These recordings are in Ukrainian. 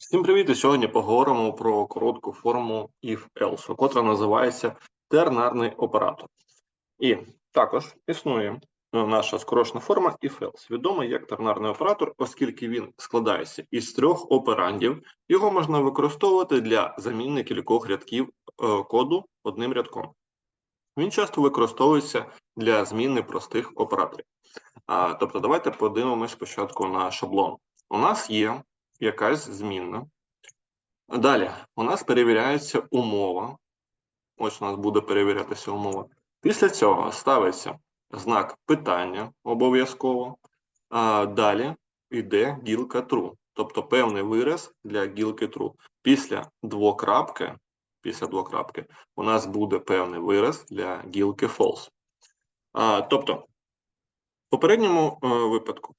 Всім привіт! Сьогодні поговоримо про коротку форму if-else, котра називається тернарний оператор. І також існує е, наша скорочена форма if-else, відомий як тернарний оператор, оскільки він складається із трьох операндів, його можна використовувати для заміни кількох рядків е, коду одним рядком. Він часто використовується для зміни простих операторів. А, тобто, давайте подивимось спочатку на шаблон. У нас є якась змінна. Далі у нас перевіряється умова. Ось у нас буде перевірятися умова. Після цього ставиться знак питання обов'язково. А далі йде гілка true, тобто певний вираз для гілки true. Після двокрапки, після двокрапки у нас буде певний вираз для гілки false. Тобто, в попередньому е, випадку,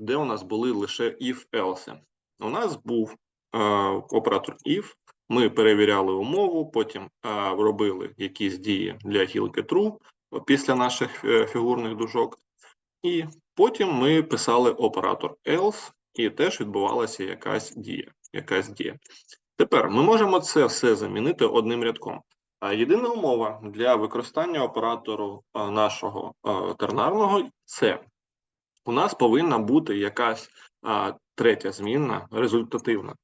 де у нас були лише if-else, у нас був е, оператор if, ми перевіряли умову, потім е, робили якісь дії для гілки true після наших е, фігурних дужок, і потім ми писали оператор else, і теж відбувалася якась дія. Якась дія. Тепер ми можемо це все замінити одним рядком. А єдина умова для використання оператору е, нашого е, тернарного це у нас повинна бути якась а, третя змінна результативна,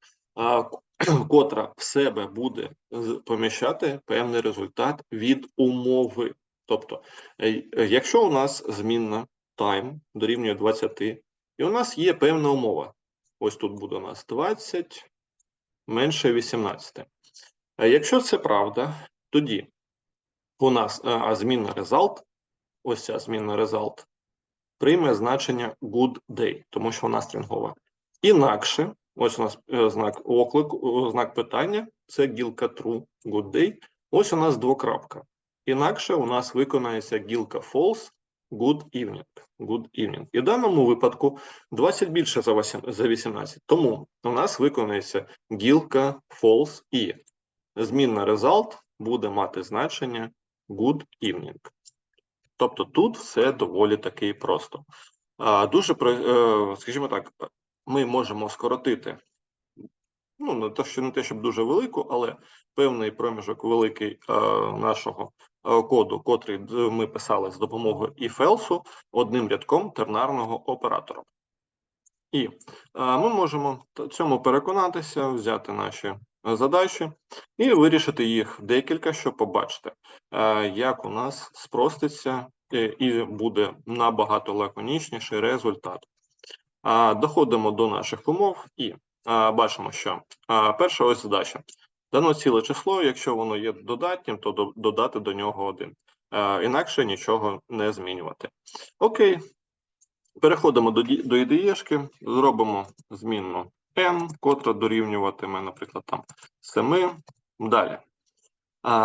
котра в себе буде поміщати певний результат від умови. Тобто, е, е, якщо у нас змінна time дорівнює 20, і у нас є певна умова. Ось тут буде у нас 20 менше 18. Якщо це правда, тоді у нас а, а змінна result, ось ця змінна result, прийме значення good day, тому що вона стрінгова. Інакше, ось у нас е, знак оклику, е, знак питання, це гілка true, good day. Ось у нас двокрапка. Інакше у нас виконається гілка false, good evening. Good evening. І в даному випадку 20 більше за 18. Тому у нас виконається гілка false і змінна result буде мати значення good evening. Тобто тут все доволі таки просто. Дуже, е, скажімо так, ми можемо скоротити, ну, не те, що не те, щоб дуже велику, але певний проміжок великий е, нашого е, коду, котрий ми писали з допомогою if-else, одним рядком тернарного оператора. І е, ми можемо цьому переконатися, взяти наші задачі і вирішити їх декілька, щоб побачити, е, як у нас спроститься е, і буде набагато лаконічніший результат. Доходимо до наших умов і бачимо, що перша ось задача. Дано ціле число, якщо воно є додатнім, то додати до нього один. Інакше нічого не змінювати. Окей, переходимо до, до ідеєшки, зробимо змінну n, котра дорівнюватиме, наприклад, там 7. Далі.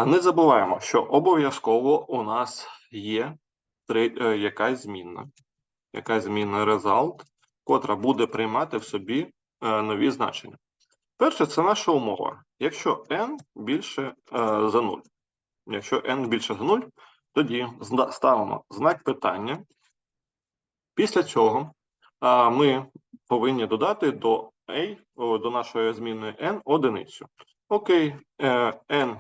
Не забуваємо, що обов'язково у нас є е, якась змінна, якась змінна result, котра буде приймати в собі е, нові значення. Перше, це наша умова. Якщо n більше е, за 0. Якщо n більше за 0, тоді ставимо знак питання. Після цього а, ми повинні додати до a, до нашої змінної n одиницю. Окей, е, n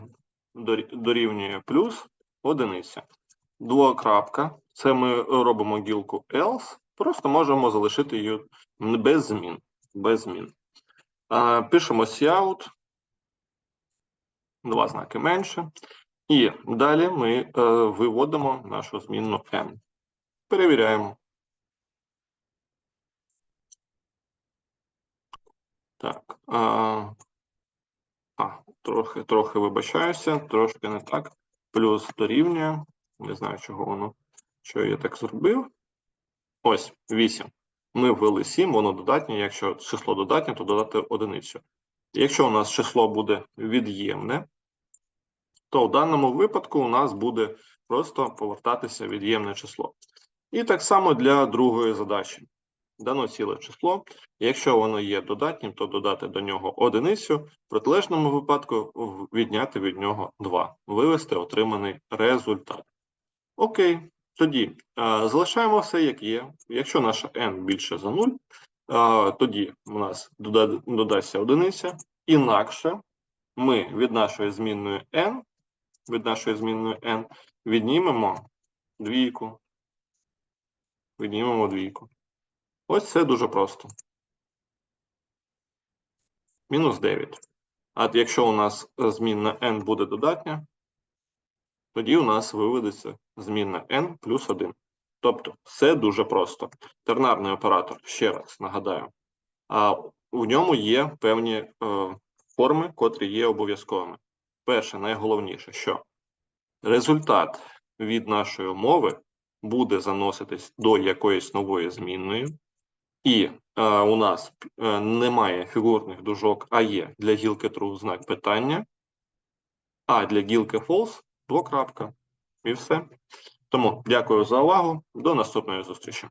дорівнює плюс одиниця. Двокрапка. Це ми робимо гілку else, просто можемо залишити її без змін. Без змін. А, пишемо cout, два знаки менше. І далі ми е, виводимо нашу змінну n. Перевіряємо. Так. А, а трохи, трохи вибачаюся, трошки не так. Плюс дорівнює. Не знаю, чого воно, що я так зробив. Ось 8. Ми ввели 7, воно додатнє. Якщо число додатнє, то додати одиницю. Якщо у нас число буде від'ємне, то в даному випадку у нас буде просто повертатися від'ємне число. І так само для другої задачі. Дано ціле число. Якщо воно є додатнім, то додати до нього одиницю, в протилежному випадку відняти від нього 2, вивести отриманий результат. Окей, тоді залишаємо все як є. Якщо наша n більше за 0, тоді у нас додасться одиниця. Інакше ми від нашої змінної n, від нашої змінної n віднімемо двійку. Віднімемо двійку. Ось це дуже просто. Мінус 9. А якщо у нас змінна n буде додатня, тоді у нас виведеться змінна n плюс 1. Тобто все дуже просто. Тернарний оператор, ще раз нагадаю, а в ньому є певні е, форми, котрі є обов'язковими. Перше, найголовніше, що результат від нашої умови буде заноситись до якоїсь нової змінної, і е, у нас е, немає фігурних дужок, а є для гілки true знак питання, а для гілки false двокрапка. І все. Тому дякую за увагу. До наступної зустрічі.